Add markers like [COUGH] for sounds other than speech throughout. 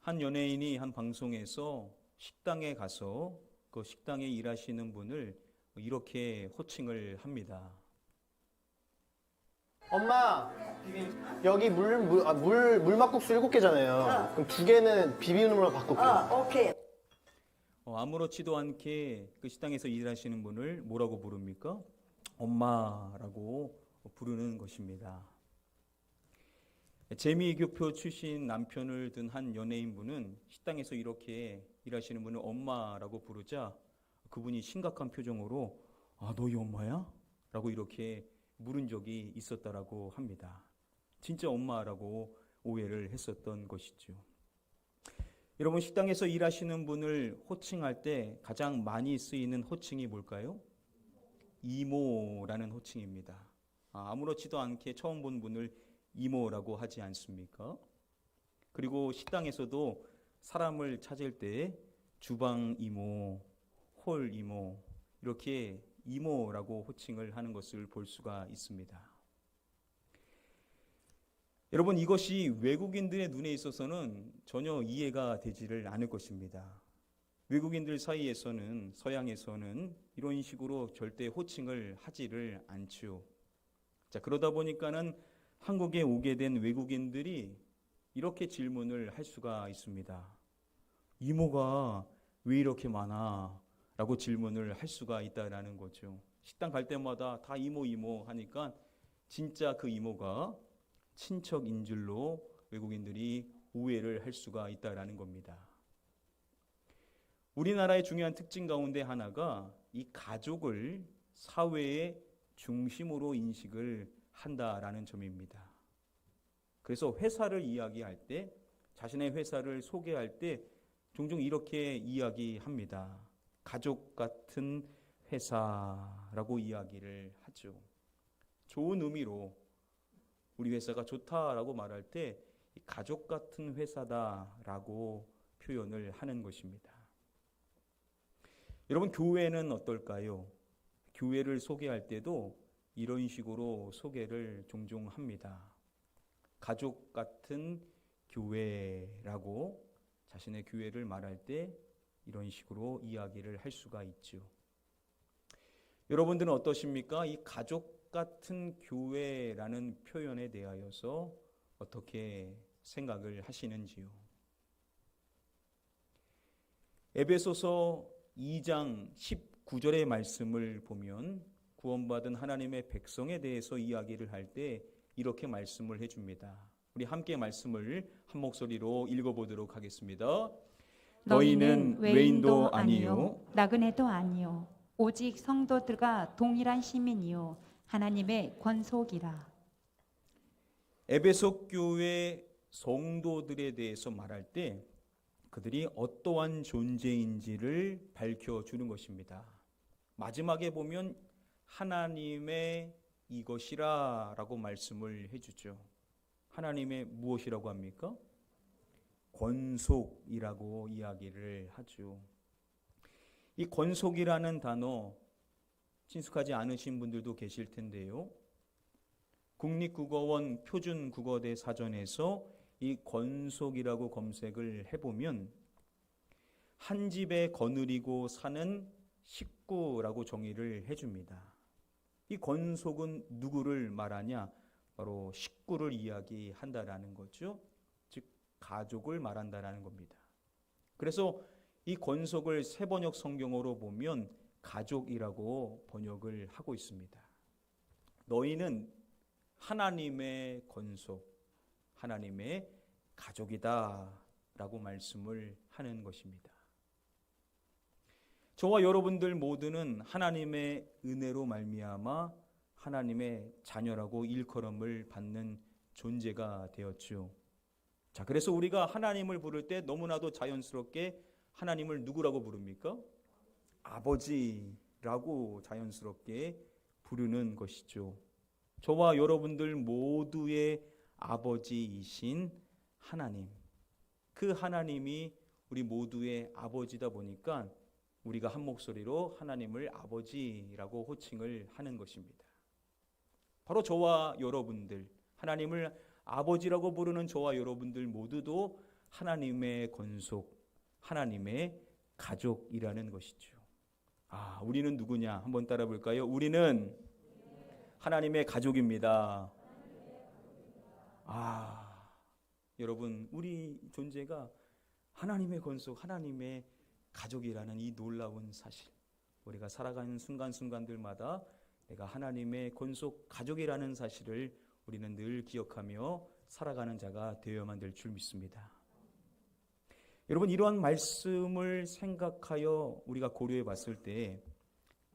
한 연예인이 한 방송에서 식당에 가서 그 식당에 일하시는 분을 이렇게 호칭을 합니다. 엄마 여기 물 물 아, 물 물막국수 일곱 개잖아요. 그럼 두 개는 비빔으로 바꿀게요. 어, 오케이. 어, 아무렇지도 않게 그 식당에서 일하시는 분을 뭐라고 부릅니까? 엄마라고 부르는 것입니다. 재미교표 출신 남편을 둔한 연예인분은 식당에서 이렇게 일하시는 분을 엄마라고 부르자 그분이 심각한 표정으로 아 너희 엄마야? 라고 이렇게 물은 적이 있었다라고 합니다. 진짜 엄마라고 오해를 했었던 것이죠. 여러분 식당에서 일하시는 분을 호칭할 때 가장 많이 쓰이는 호칭이 뭘까요? 이모라는 호칭입니다. 아, 아무렇지도 않게 처음 본 분을 이모라고 하지 않습니까? 그리고 식당에서도 사람을 찾을 때 주방 이모, 홀 이모 이렇게 이모라고 호칭을 하는 것을 볼 수가 있습니다. 여러분 이것이 외국인들의 눈에 있어서는 전혀 이해가 되지를 않을 것입니다. 외국인들 사이에서는 서양에서는 이런 식으로 절대 호칭을 하지를 않지요. 자 그러다 보니까는 한국에 오게 된 외국인들이 이렇게 질문을 할 수가 있습니다. 이모가 왜 이렇게 많아? 라고 질문을 할 수가 있다라는 거죠. 식당 갈 때마다 다 이모 이모 하니까 진짜 그 이모가 친척인 줄로 외국인들이 오해를 할 수가 있다라는 겁니다. 우리나라의 중요한 특징 가운데 하나가 이 가족을 사회의 중심으로 인식을 한다라는 점입니다. 그래서 회사를 이야기할 때 자신의 회사를 소개할 때 종종 이렇게 이야기합니다. 가족 같은 회사라고 이야기를 하죠. 좋은 의미로 우리 회사가 좋다라고 말할 때 가족 같은 회사다라고 표현을 하는 것입니다. 여러분 교회는 어떨까요? 교회를 소개할 때도 이런 식으로 소개를 종종 합니다. 가족 같은 교회라고 자신의 교회를 말할 때 이런 식으로 이야기를 할 수가 있죠. 여러분들은 어떠십니까? 이 가족 같은 교회라는 표현에 대하여서 어떻게 생각을 하시는지요? 에베소서 2장 19절의 말씀을 보면 구원받은 하나님의 백성에 대해서 이야기를 할 때 이렇게 말씀을 해줍니다. 우리 함께 말씀을 한 목소리로 읽어보도록 하겠습니다. 너희는 외인도 아니요 나그네도 아니요 오직 성도들과 동일한 시민이요 하나님의 권속이라 에베소 교회 성도들에 대해서 말할 때 그들이 어떠한 존재인지를 밝혀 주는 것입니다. 마지막에 보면 하나님의 이것이라 라고 말씀을 해주죠. 하나님의 무엇이라고 합니까? 권속이라고 이야기를 하죠. 이 권속이라는 단어 친숙하지 않으신 분들도 계실 텐데요. 국립국어원 표준국어대 사전에서 이 권속이라고 검색을 해보면 한 집에 거느리고 사는 식구라고 정의를 해줍니다. 이 권속은 누구를 말하냐? 바로 식구를 이야기한다라는 거죠. 즉 가족을 말한다라는 겁니다. 그래서 이 권속을 세번역 성경어로 보면 가족이라고 번역을 하고 있습니다. 너희는 하나님의 권속, 하나님의 가족이다라고 말씀을 하는 것입니다. 저와 여러분들 모두는 하나님의 은혜로 말미암아 하나님의 자녀라고 일컬음을 받는 존재가 되었죠. 자, 그래서 우리가 하나님을 부를 때 너무나도 자연스럽게 하나님을 누구라고 부릅니까? 아버지라고 자연스럽게 부르는 것이죠. 저와 여러분들 모두의 아버지이신 하나님. 그 하나님이 우리 모두의 아버지다 보니까 우리가 한 목소리로 하나님을 아버지라고 호칭을 하는 것입니다. 바로 저와 여러분들, 하나님을 아버지라고 부르는 저와 여러분들 모두도 하나님의 건속, 하나님의 가족이라는 것이죠. 아, 우리는 누구냐? 한번 따라 볼까요? 우리는 하나님의 가족입니다. 아, 여러분, 우리 존재가 하나님의 건속, 하나님의 가족이라는 이 놀라운 사실. 우리가 살아가는 순간순간들마다 내가 하나님의 건속 가족이라는 사실을 우리는 늘 기억하며 살아가는 자가 되어야만 될 줄 믿습니다. 여러분 이러한 말씀을 생각하여 우리가 고려해 봤을 때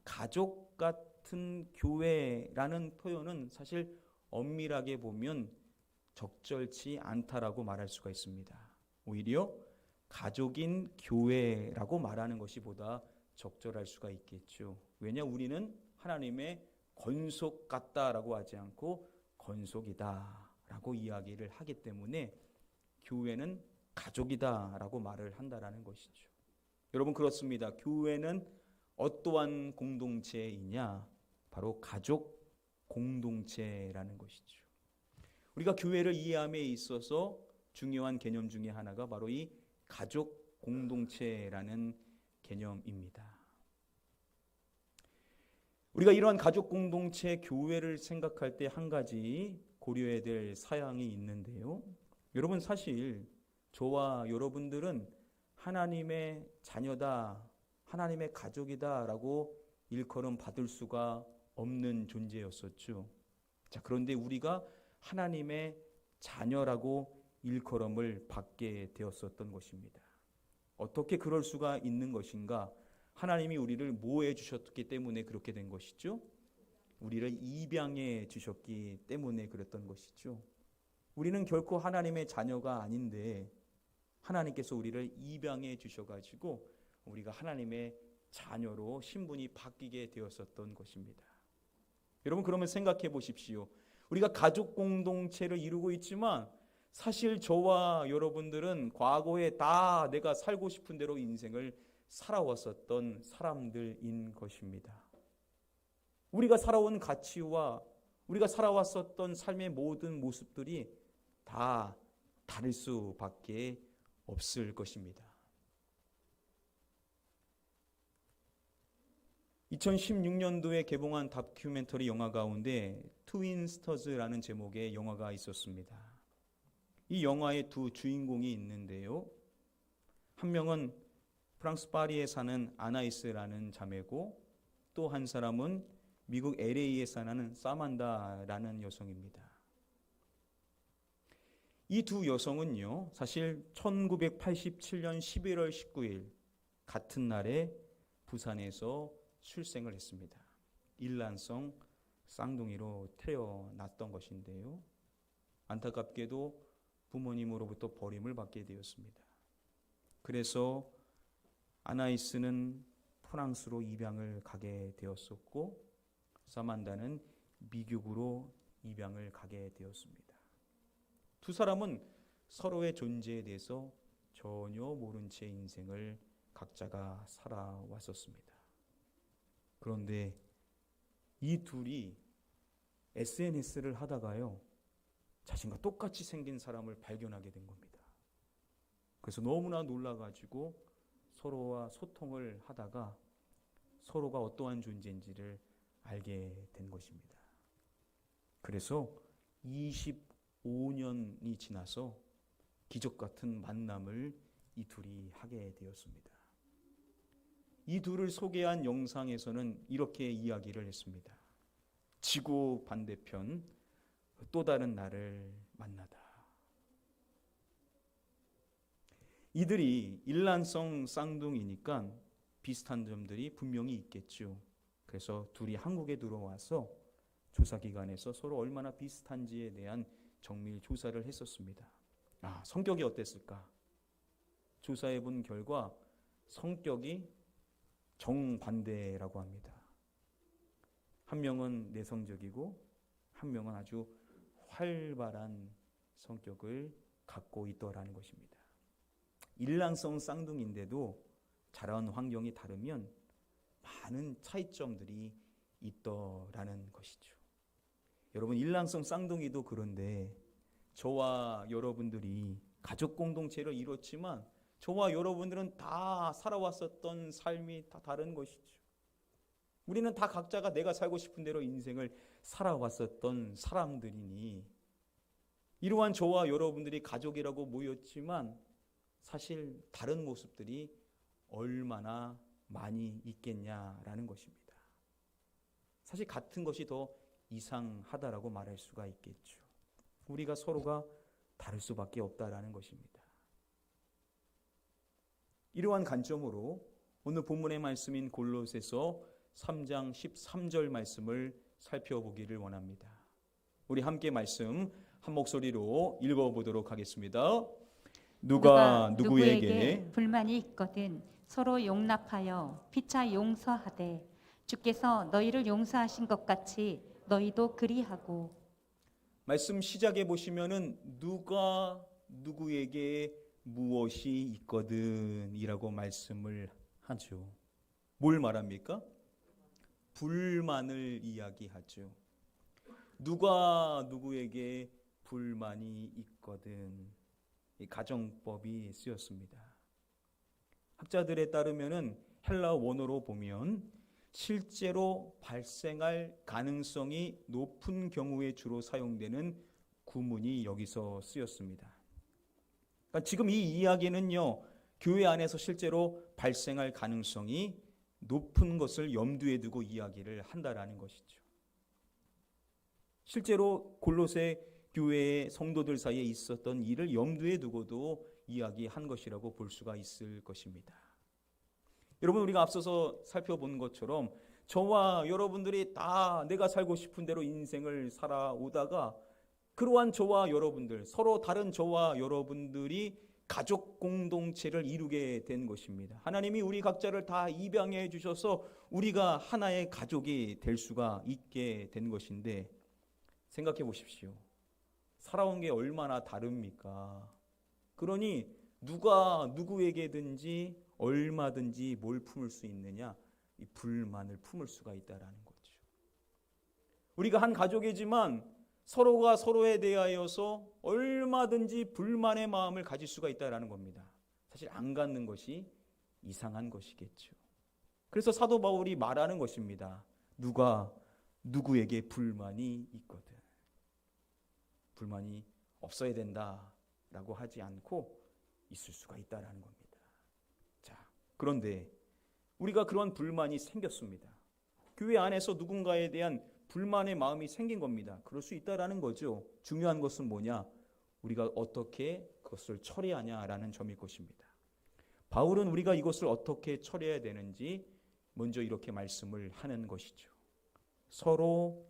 가족 같은 교회라는 표현은 사실 엄밀하게 보면 적절치 않다라고 말할 수가 있습니다. 오히려 가족인 교회라고 말하는 것이 보다 적절할 수가 있겠죠. 왜냐 우리는 하나님의 건속 같다라고 하지 않고 건속이다라고 이야기를 하기 때문에 교회는 가족이다라고 말을 한다라는 것이죠. 여러분 그렇습니다. 교회는 어떠한 공동체이냐? 바로 가족 공동체라는 것이죠. 우리가 교회를 이해함에 있어서 중요한 개념 중에 하나가 바로 이 가족 공동체라는 개념입니다. 우리가 이러한 가족 공동체 교회를 생각할 때 한 가지 고려해야 될 사양이 있는데요. 여러분 사실 저와 여러분들은 하나님의 자녀다, 하나님의 가족이다라고 일컬음 받을 수가 없는 존재였었죠. 자, 그런데 우리가 하나님의 자녀라고 일컬음을 받게 되었었던 것입니다. 어떻게 그럴 수가 있는 것인가? 하나님이 우리를 뭐해 주셨기 때문에 그렇게 된 것이죠? 우리를 입양해 주셨기 때문에 그랬던 것이죠. 우리는 결코 하나님의 자녀가 아닌데 하나님께서 우리를 입양해 주셔가지고 우리가 하나님의 자녀로 신분이 바뀌게 되었었던 것입니다. 여러분 그러면 생각해 보십시오. 우리가 가족 공동체를 이루고 있지만 사실 저와 여러분들은 과거에 다 내가 살고 싶은 대로 인생을 살아왔었던 사람들인 것입니다. 우리가 살아온 가치와 우리가 살아왔었던 삶의 모든 모습들이 다 다를 수밖에 없을 것입니다. 2016년도에 개봉한 다큐멘터리 영화 가운데 트윈스터즈라는 제목의 영화가 있었습니다. 이 영화에 두 주인공이 있는데요. 한 명은 프랑스 파리에 사는 아나이스라는 자매고 또 한 사람은 미국 LA에 사는 사만다라는 여성입니다. 이 두 여성은요, 사실 1987년 11월 19일 같은 날에 부산에서 출생을 했습니다. 일란성 쌍둥이로 태어났던 것인데요. 안타깝게도 부모님으로부터 버림을 받게 되었습니다. 그래서 아나이스는 프랑스로 입양을 가게 되었었고 사만다는 미국으로 입양을 가게 되었습니다. 두 사람은 서로의 존재에 대해서 전혀 모른 채 인생을 각자가 살아왔었습니다. 그런데 이 둘이 SNS를 하다가요, 자신과 똑같이 생긴 사람을 발견하게 된 겁니다. 그래서 너무나 놀라가지고 서로와 소통을 하다가 서로가 어떠한 존재인지를 알게 된 것입니다. 그래서 25년이 지나서 기적 같은 만남을 이 둘이 하게 되었습니다. 이 둘을 소개한 영상에서는 이렇게 이야기를 했습니다. 지구 반대편 또 다른 나를 만나다. 이들이 일란성 쌍둥이니까 비슷한 점들이 분명히 있겠죠. 그래서 둘이 한국에 들어와서 조사기관에서 서로 얼마나 비슷한지에 대한 정밀 조사를 했었습니다. 아, 성격이 어땠을까? 조사해 본 결과 성격이 정반대라고 합니다. 한 명은 내성적이고 한 명은 아주 활발한 성격을 갖고 있더라는 것입니다. 일란성 쌍둥이인데도 자라온 환경이 다르면 많은 차이점들이 있더라는 것이죠. 여러분 일란성 쌍둥이도 그런데 저와 여러분들이 가족 공동체를 이뤘지만 저와 여러분들은 다 살아왔었던 삶이 다 다른 것이죠. 우리는 다 각자가 내가 살고 싶은 대로 인생을 살아왔었던 사람들이니 이러한 저와 여러분들이 가족이라고 모였지만 사실 다른 모습들이 얼마나 많이 있겠냐라는 것입니다. 사실 같은 것이 더 이상하다라고 말할 수가 있겠죠. 우리가 서로가 다를 수밖에 없다라는 것입니다. 이러한 관점으로 오늘 본문의 말씀인 골로새서 3장 13절 말씀을 살펴보기를 원합니다. 우리 함께 말씀 한 목소리로 읽어보도록 하겠습니다. 누가 누구에게 불만이 있거든 서로 용납하여 피차 용서하되 주께서 너희를 용서하신 것 같이 너희도 그리하고 말씀 시작해 보시면은 누가 누구에게 무엇이 있거든이라고 말씀을 하죠. 뭘 말합니까? 불만을 이야기하죠. 누가 누구에게 불만이 있거든. 이 가정법이 쓰였습니다. 학자들에 따르면은 헬라 원어로 보면 실제로 발생할 가능성이 높은 경우에 주로 사용되는 구문이 여기서 쓰였습니다. 그러니까 지금 이 이야기는요, 교회 안에서 실제로 발생할 가능성이 높은 것을 염두에 두고 이야기를 한다라는 것이죠. 실제로 골로새 교회의 성도들 사이에 있었던 일을 염두에 두고도 이야기한 것이라고 볼 수가 있을 것입니다. 여러분 우리가 앞서서 살펴본 것처럼 저와 여러분들이 다 내가 살고 싶은 대로 인생을 살아오다가 그러한 저와 여러분들 서로 다른 저와 여러분들이 가족 공동체를 이루게 된 것입니다. 하나님이 우리 각자를 다 입양해 주셔서 우리가 하나의 가족이 될 수가 있게 된 것인데 생각해 보십시오. 살아온 게 얼마나 다릅니까? 그러니 누가 누구에게든지 얼마든지 뭘 품을 수 있느냐? 이 불만을 품을 수가 있다라는 거죠. 우리가 한 가족이지만 서로가 서로에 대하여서 얼마든지 불만의 마음을 가질 수가 있다라는 겁니다. 사실 안 갖는 것이 이상한 것이겠죠. 그래서 사도 바울이 말하는 것입니다. 누가 누구에게 불만이 있거든. 불만이 없어야 된다라고 하지 않고 있을 수가 있다라는 겁니다. 자, 그런데 우리가 그런 불만이 생겼습니다. 교회 안에서 누군가에 대한 불만의 마음이 생긴 겁니다. 그럴 수 있다라는 거죠. 중요한 것은 뭐냐? 우리가 어떻게 그것을 처리하냐라는 점일 것입니다. 바울은 우리가 이것을 어떻게 처리해야 되는지 먼저 이렇게 말씀을 하는 것이죠. 서로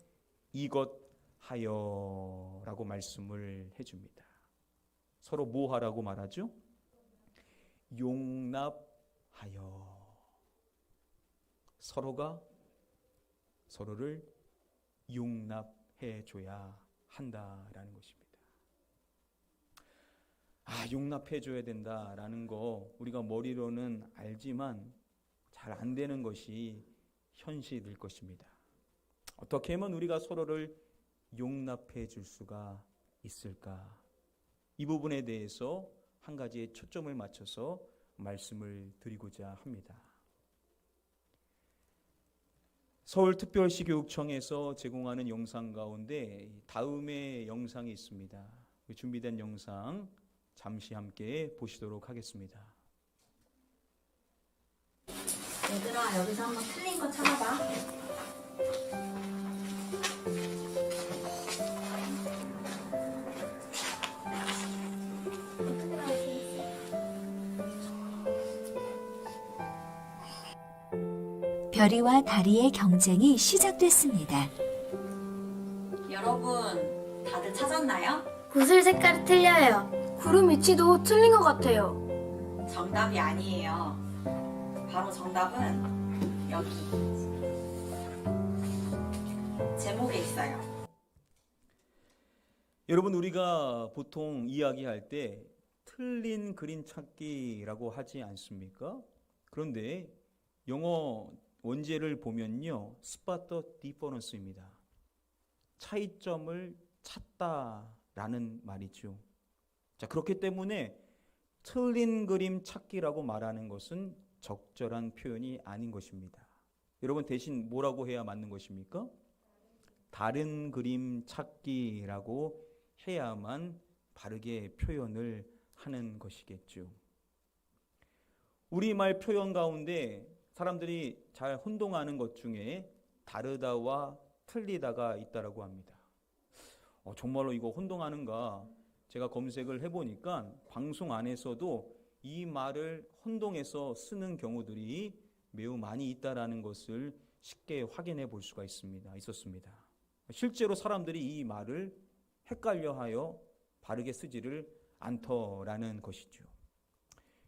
이것 하여 라고 말씀을 해줍니다. 서로 뭐 하라고 말하죠? 용납하여. 서로가 서로를 용납해 줘야 한다라는 것입니다. 아, 용납해 줘야 된다라는 거 우리가 머리로는 알지만 잘 안 되는 것이 현실일 것입니다. 어떻게 하면 우리가 서로를 용납해 줄 수가 있을까? 이 부분에 대해서 한 가지의 초점을 맞춰서 말씀을 드리고자 합니다. 서울특별시 교육청에서 제공하는 영상 가운데 다음의 영상이 있습니다. 그 준비된 영상 잠시 함께 보시도록 하겠습니다. 얘들아 여기서 한번 틀린 거 찾아봐. 별이와 다리의 경쟁이 시작됐습니다. 여러분 다들 찾았나요? 구슬 색깔이 틀려요. 구름 위치도 틀린 것 같아요. 정답이 아니에요. 바로 정답은 여기 제목에 있어요. 여러분 우리가 보통 이야기할 때 틀린 그림 찾기라고 하지 않습니까? 그런데 영어 원제를 보면요. 스파터 디퍼런스입니다. 차이점을 찾다라는 말이죠. 자, 그렇기 때문에 틀린 그림 찾기라고 말하는 것은 적절한 표현이 아닌 것입니다. 여러분 대신 뭐라고 해야 맞는 것입니까? 다른 그림 찾기라고 해야만 바르게 표현을 하는 것이겠죠. 우리말 표현 가운데 사람들이 잘 혼동하는 것 중에 다르다와 틀리다가 있다라고 합니다. 어, 정말로 이거 혼동하는가? 제가 검색을 해보니까 방송 안에서도 이 말을 혼동해서 쓰는 경우들이 매우 많이 있다라는 것을 쉽게 확인해 볼 수가 있습니다. 있었습니다. 실제로 사람들이 이 말을 헷갈려하여 바르게 쓰지를 않더라는 것이죠.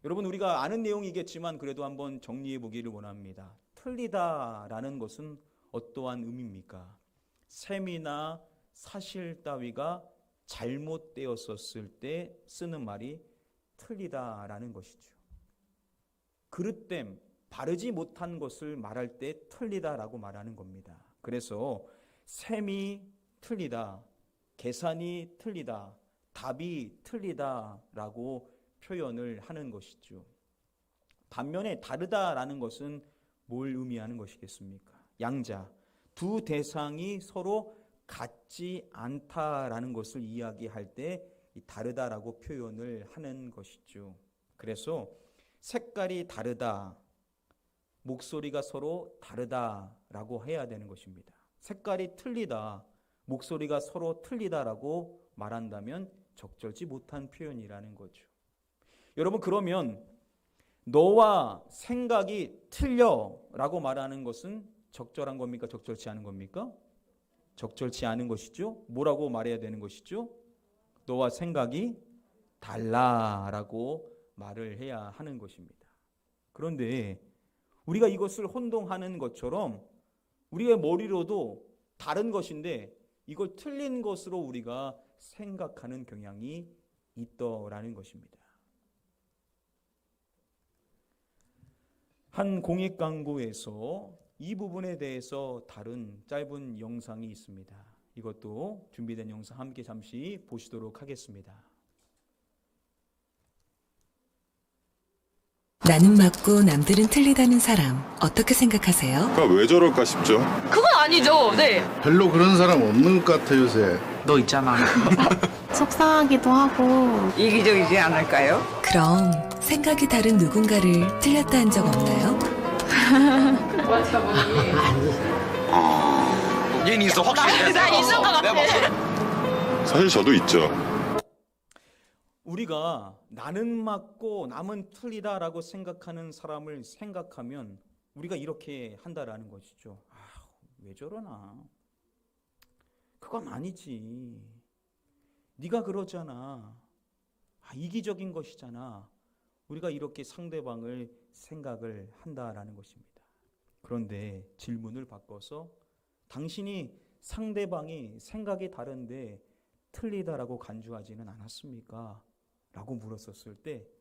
여러분 우리가 아는 내용이겠지만 그래도 한번 정리해 보기를 원합니다. 틀리다라는 것은 어떠한 의미입니까? 셈이나 사실 따위가 잘못되었었을 때 쓰는 말이 틀리다라는 것이죠. 그릇됨, 바르지 못한 것을 말할 때 틀리다라고 말하는 겁니다. 그래서 셈이 틀리다, 계산이 틀리다, 답이 틀리다라고 표현을 하는 것이죠. 반면에 다르다라는 것은 뭘 의미하는 것이겠습니까? 양자. 두 대상이 서로 같지 않다라는 것을 이야기할 때이 다르다라고 표현을 하는 것이죠. 그래서 색깔이 다르다, 목소리가 서로 다르다라고 해야 되는 것입니다. 색깔이 틀리다, 목소리가 서로 틀리다라고 말한다면 적절치 못한 표현이라는 거죠. 여러분 그러면 너와 생각이 틀려라고 말하는 것은 적절한 겁니까? 적절치 않은 겁니까? 적절치 않은 것이죠. 뭐라고 말해야 되는 것이죠? 너와 생각이 달라라고 말을 해야 하는 것입니다. 그런데 우리가 이것을 혼동하는 것처럼 우리의 머리로도 다른 것인데 이걸 틀린 것으로 우리가 생각하는 경향이 있더라는 것입니다. 한 공익 광고에서 이 부분에 대해서 다룬 짧은 영상이 있습니다. 이것도 준비된 영상 함께 잠시 보시도록 하겠습니다. 나는 맞고 남들은 틀리다는 사람 어떻게 생각하세요? 그가 왜 저럴까 싶죠. 그건 아니죠. 네. 별로 그런 사람 없는 것 같아 요새. 너 있잖아. [LAUGHS] 속상하기도 하고 이기적이지 않을까요? 그럼 생각이 다른 누군가를 틀렸다 한 적 없나요? 얘는 있어 확실히. 나 있는 것 같아. 사실 저도 있죠. 우리가 나는 맞고 남은 틀리다라고 생각하는 사람을 생각하면 우리가 이렇게 한다라는 것이죠. 아, 왜 저러나? 그건 아니지. 네가 그러잖아. 아, 이기적인 것이잖아. 우리가 이렇게 상대방을 생각을 한다라는 것입니다. 그런데 질문을 바꿔서 당신이 상대방이 생각이 다른데 틀리다라고 간주하지는 않았습니까? 라고 물었었을 때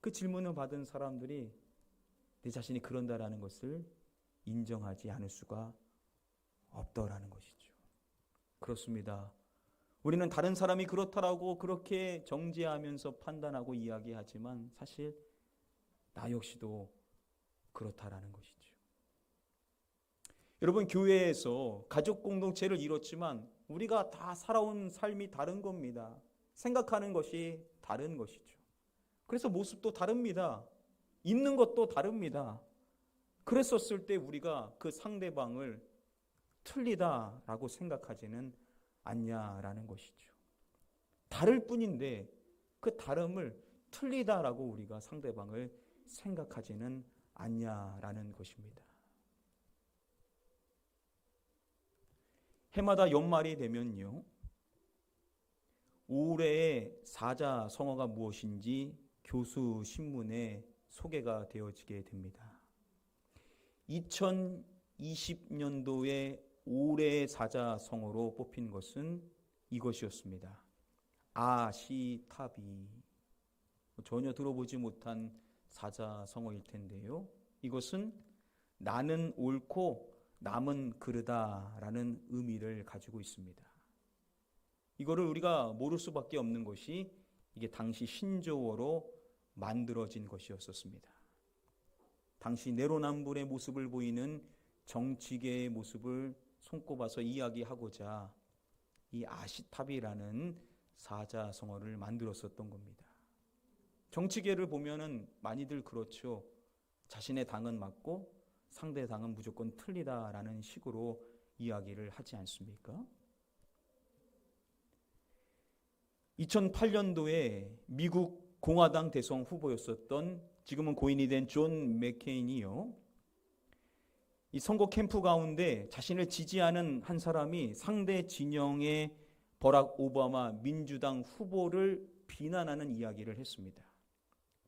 그 질문을 받은 사람들이 내 자신이 그런다라는 것을 인정하지 않을 수가 없더라는 것이죠. 그렇습니다. 우리는 다른 사람이 그렇다라고 그렇게 정죄하면서 판단하고 이야기하지만 사실 나 역시도 그렇다라는 것이죠. 여러분 교회에서 가족 공동체를 이뤘지만 우리가 다 살아온 삶이 다른 겁니다. 생각하는 것이 다른 것이죠. 그래서 모습도 다릅니다. 있는 것도 다릅니다. 그랬었을 때 우리가 그 상대방을 틀리다라고 생각하지는 않냐라는 것이죠. 다를 뿐인데 그 다름을 틀리다라고 우리가 상대방을 생각하지는 않냐라는 것입니다. 해마다 연말이 되면요. 올해의 사자 성어가 무엇인지 교수 신문에 소개가 되어지게 됩니다. 2020년도에 올해의 사자 성어로 뽑힌 것은 이것이었습니다. 아시타비. 전혀 들어보지 못한 사자 성어일 텐데요. 이것은 나는 옳고 남은 그르다라는 의미를 가지고 있습니다. 이거를 우리가 모를 수밖에 없는 것이 이게 당시 신조어로 만들어진 것이었었습니다. 당시 내로남불의 모습을 보이는 정치계의 모습을 손꼽아서 이야기하고자 이 아시탑이라는 사자성어를 만들었었던 겁니다. 정치계를 보면은 많이들 그렇죠. 자신의 당은 맞고 상대 당은 무조건 틀리다라는 식으로 이야기를 하지 않습니까? 2008년도에 미국 공화당 대선 후보였었던 지금은 고인이 된 존 맥케인이요. 이 선거 캠프 가운데 자신을 지지하는 한 사람이 상대 진영의 버락 오바마 민주당 후보를 비난하는 이야기를 했습니다.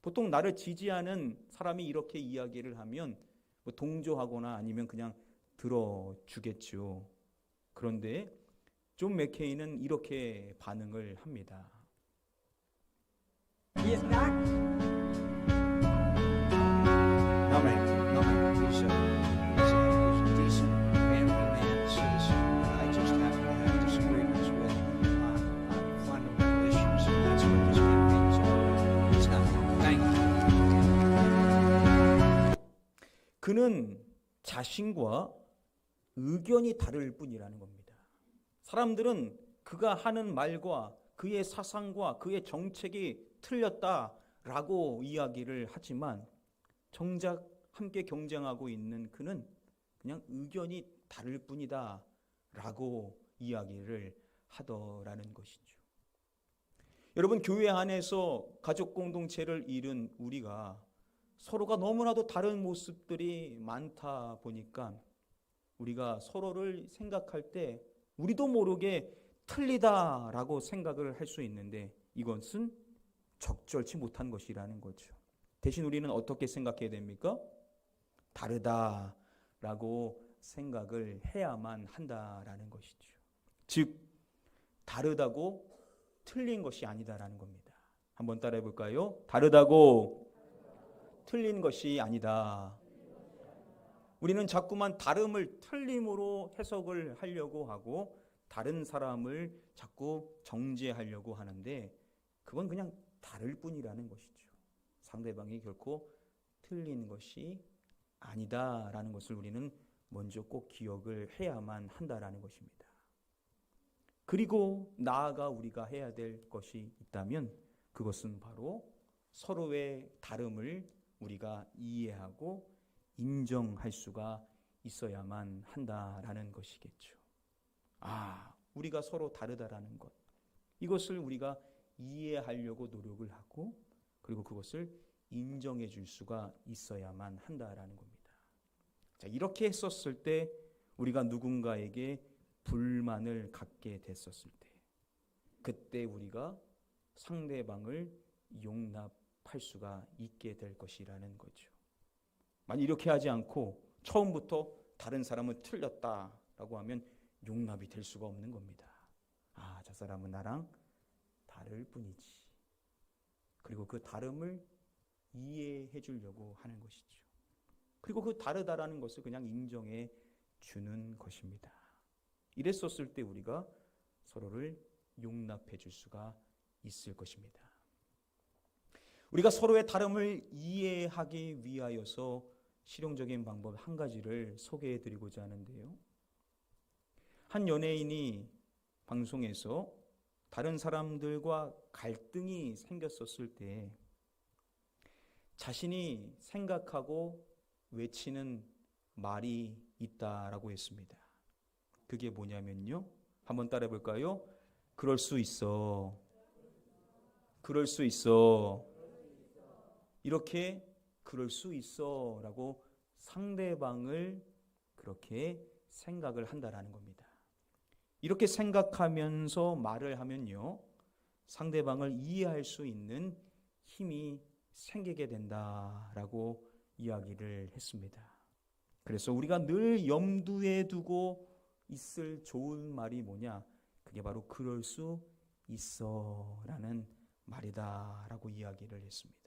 보통 나를 지지하는 사람이 이렇게 이야기를 하면 뭐 동조하거나 아니면 그냥 들어주겠죠. 그런데 존 맥케인은 이렇게 반응을 합니다. 그는 자신과 의견이 다를 뿐이라는 겁니다. 사람들은 그가 하는 말과 그의 사상과 그의 정책이 틀렸다라고 이야기를 하지만 정작 함께 경쟁하고 있는 그는 그냥 의견이 다를 뿐이다 라고 이야기를 하더라는 것이죠. 여러분 교회 안에서 가족 공동체를 이룬 우리가 서로가 너무나도 다른 모습들이 많다 보니까 우리가 서로를 생각할 때 우리도 모르게 틀리다라고 생각을 할 수 있는데 이것은 적절치 못한 것이라는 거죠. 대신 우리는 어떻게 생각해야 됩니까? 다르다라고 생각을 해야만 한다라는 것이죠. 즉 다르다고 틀린 것이 아니다라는 겁니다. 한번 따라해 볼까요? 다르다고 틀린 것이 아니다. 우리는 자꾸만 다름을 틀림으로 해석을 하려고 하고 다른 사람을 자꾸 정죄하려고 하는데 그건 그냥 다를 뿐이라는 것이죠. 상대방이 결코 틀린 것이 아니다라는 것을 우리는 먼저 꼭 기억을 해야만 한다라는 것입니다. 그리고 나아가 우리가 해야 될 것이 있다면 그것은 바로 서로의 다름을 우리가 이해하고 인정할 수가 있어야만 한다라는 것이겠죠. 아, 우리가 서로 다르다라는 것. 이것을 우리가 이해하려고 노력을 하고 그리고 그것을 인정해 줄 수가 있어야만 한다라는 겁니다. 자, 이렇게 했었을 때 우리가 누군가에게 불만을 갖게 됐었을 때 그때 우리가 상대방을 용납 할 수가 있게 될 것이라는 거죠. 만약 이렇게 하지 않고 처음부터 다른 사람은 틀렸다라고 하면 용납이 될 수가 없는 겁니다. 아, 저 사람은 나랑 다를 뿐이지. 그리고 그 다름을 이해해 주려고 하는 것이죠. 그리고 그 다르다라는 것을 그냥 인정해 주는 것입니다. 이랬었을 때 우리가 서로를 용납해 줄 수가 있을 것입니다. 우리가 서로의 다름을 이해하기 위하여서 실용적인 방법 한 가지를 소개해 드리고자 하는데요. 한 연예인이 방송에서 다른 사람들과 갈등이 생겼었을 때 자신이 생각하고 외치는 말이 있다라고 했습니다. 그게 뭐냐면요. 한번 따라해 볼까요? 그럴 수 있어. 그럴 수 있어. 이렇게 그럴 수 있어 라고 상대방을 그렇게 생각을 한다라는 겁니다. 이렇게 생각하면서 말을 하면요. 상대방을 이해할 수 있는 힘이 생기게 된다라고 이야기를 했습니다. 그래서 우리가 늘 염두에 두고 있을 좋은 말이 뭐냐? 그게 바로 그럴 수 있어 라는 말이다라고 이야기를 했습니다.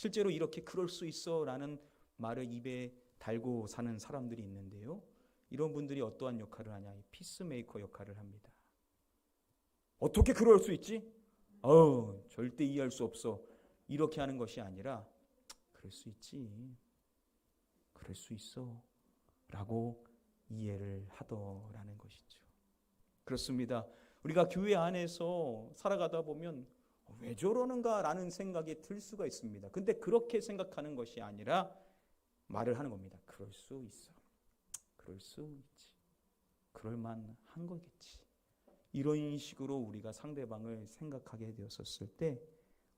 실제로 이렇게 그럴 수 있어 라는 말을 입에 달고 사는 사람들이 있는데요. 이런 분들이 어떠한 역할을 하냐? 피스메이커 역할을 합니다. 어떻게 그럴 수 있지? 어, 절대 이해할 수 없어. 이렇게 하는 것이 아니라 그럴 수 있지. 그럴 수 있어. 라고 이해를 하더라는 것이죠. 그렇습니다. 우리가 교회 안에서 살아가다 보면 왜 저러는가라는 생각이 들 수가 있습니다. 근데 그렇게 생각하는 것이 아니라 말을 하는 겁니다. 그럴 수 있어. 그럴 수 있지. 그럴 만 한 거겠지. 이런 식으로 우리가 상대방을 생각하게 되었었을 때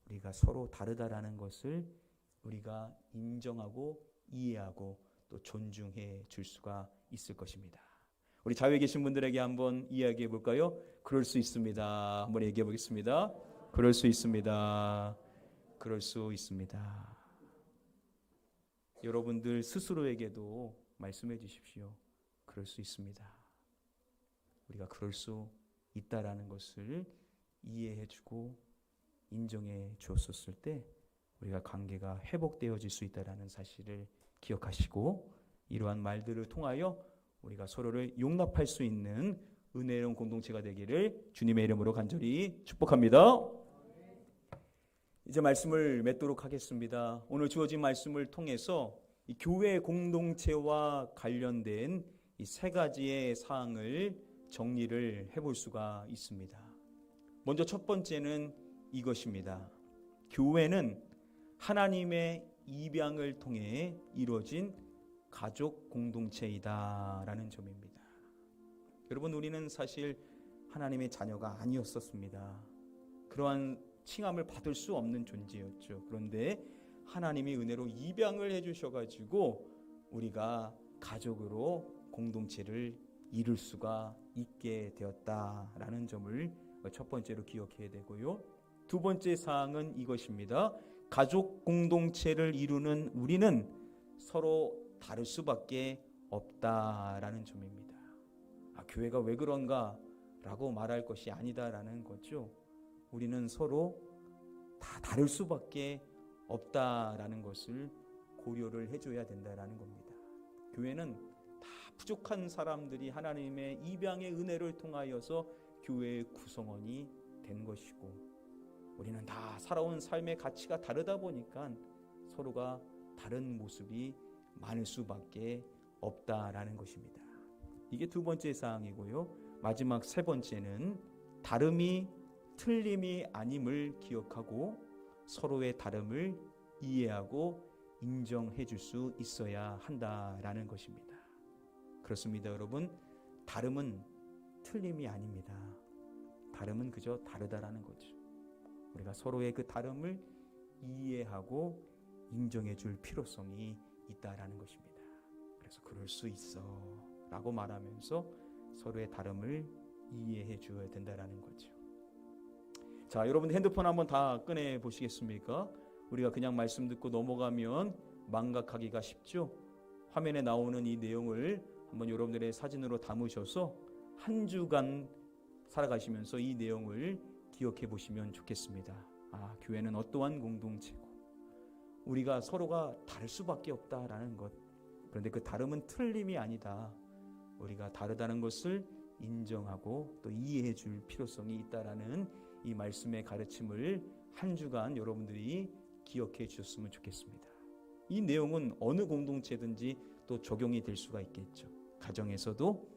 우리가 서로 다르다라는 것을 우리가 인정하고 이해하고 또 존중해 줄 수가 있을 것입니다. 우리 자유에 계신 분들에게 한번 이야기해 볼까요? 그럴 수 있습니다. 한번 얘기해 보겠습니다. 그럴 수 있습니다. 그럴 수 있습니다. 여러분들 스스로에게도 말씀해 주십시오. 그럴 수 있습니다. 우리가 그럴 수 있다라는 것을 이해해 주고 인정해 주었었을 때 우리가 관계가 회복되어질 수 있다라는 사실을 기억하시고 이러한 말들을 통하여 우리가 서로를 용납할 수 있는 은혜로운 공동체가 되기를 주님의 이름으로 간절히 축복합니다. 이제 말씀을 맺도록 하겠습니다. 오늘 주어진 말씀을 통해서 이 교회 공동체와 관련된 이 세 가지의 사항을 정리를 해볼 수가 있습니다. 먼저 첫 번째는 이것입니다. 교회는 하나님의 입양을 통해 이루어진 가족 공동체이다라는 점입니다. 여러분 우리는 사실 하나님의 자녀가 아니었었습니다. 그러한 칭함을 받을 수 없는 존재였죠. 그런데 하나님이 은혜로 입양을 해주셔 가지고 우리가 가족으로 공동체를 이룰 수가 있게 되었다라는 점을 첫 번째로 기억해야 되고요. 두 번째 사항은 이것입니다. 가족 공동체를 이루는 우리는 서로 다를 수밖에 없다라는 점입니다. 아, 교회가 왜 그런가라고 말할 것이 아니다라는 거죠. 우리는 서로 다 다를 수밖에 없다라는 것을 고려를 해줘야 된다라는 겁니다. 교회는 다 부족한 사람들이 하나님의 입양의 은혜를 통하여서 교회의 구성원이 된 것이고 우리는 다 살아온 삶의 가치가 다르다 보니까 서로가 다른 모습이 많을 수밖에 없다라는 것입니다. 이게 두 번째 사항이고요. 마지막 세 번째는 다름이 틀림이 아님을 기억하고 서로의 다름을 이해하고 인정해 줄 수 있어야 한다라는 것입니다. 그렇습니다, 여러분. 다름은 틀림이 아닙니다. 다름은 그저 다르다라는 거죠. 우리가 서로의 그 다름을 이해하고 인정해 줄 필요성이 있다라는 것입니다. 그래서 그럴 수 있어 라고 말하면서 서로의 다름을 이해해 주어야 된다라는 거죠. 자, 여러분 핸드폰 한번 다 꺼내 보시겠습니까? 우리가 그냥 말씀 듣고 넘어가면 망각하기가 쉽죠. 화면에 나오는 이 내용을 한번 여러분들의 사진으로 담으셔서 한 주간 살아가시면서 이 내용을 기억해 보시면 좋겠습니다. 아, 교회는 어떠한 공동체고 우리가 서로가 다를 수밖에 없다라는 것. 그런데 그 다름은 틀림이 아니다. 우리가 다르다는 것을 인정하고 또 이해해 줄 필요성이 있다라는 이 말씀의 가르침을 한 주간 여러분들이 기억해 주셨으면 좋겠습니다. 이 내용은 어느 공동체든지 또 적용이 될 수가 있겠죠. 가정에서도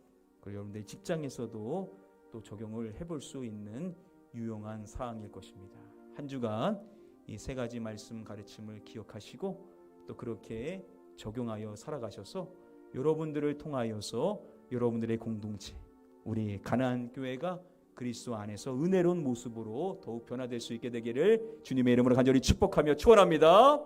그리고 여러분들 직장에서도 또 적용을 해볼 수 있는 유용한 사항일 것입니다. 한 주간 이 세 가지 말씀 가르침을 기억하시고 또 그렇게 적용하여 살아가셔서 여러분들을 통하여서 여러분들의 공동체 우리 가나안 교회가 그리스도 안에서 은혜로운 모습으로 더욱 변화될 수 있게 되기를 주님의 이름으로 간절히 축복하며 축원합니다.